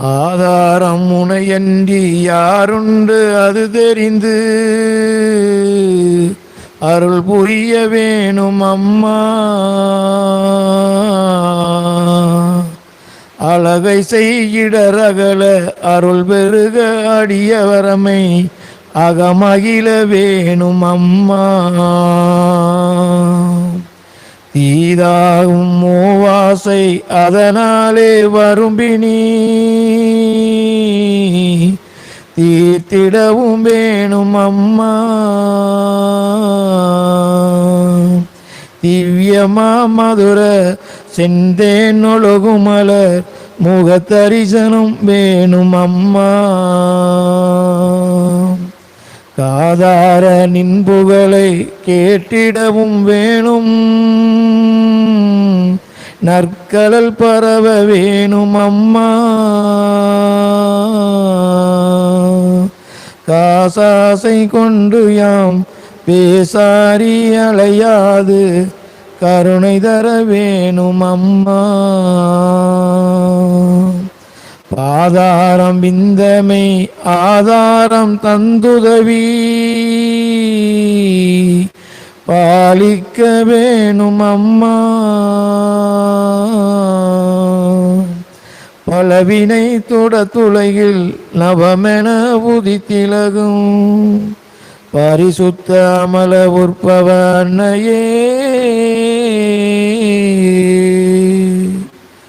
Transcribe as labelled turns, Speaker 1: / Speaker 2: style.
Speaker 1: ஆதாரம் முனையன்றி யாருண்டு அது தெரிந்து? அருள் புரிய வேணும் அம்மா. அழகை செய்கிடரகல அருள் பெருக அடியவரமை அகமகிழ வேணும் அம்மா. இதாகும் மூவாசை அதனாலே வரும்பினி தீர்த்திடவும் வேணும் அம்மா. திவ்யமா மதுர செந்தேன் ஒழுகுமலர் முகத்தரிசனம் வேணும் அம்மா. காதார நின்புகளை கேட்டிடவும் வேணும். நற்கடல் பரவ வேணும் அம்மா. காசாசை கொண்டு யாம் பேசாரி அலையாது. கருணை தர வேணும் அம்மா. பாதாரம் விந்தமை ஆதாரம் தந்துதவி. பாலிக்க வேணும் அம்மா. பலவினை தொட துளையில் நவமென உதித்திலகும். பரிசுத்த அமல உற்பவ அன்னையே.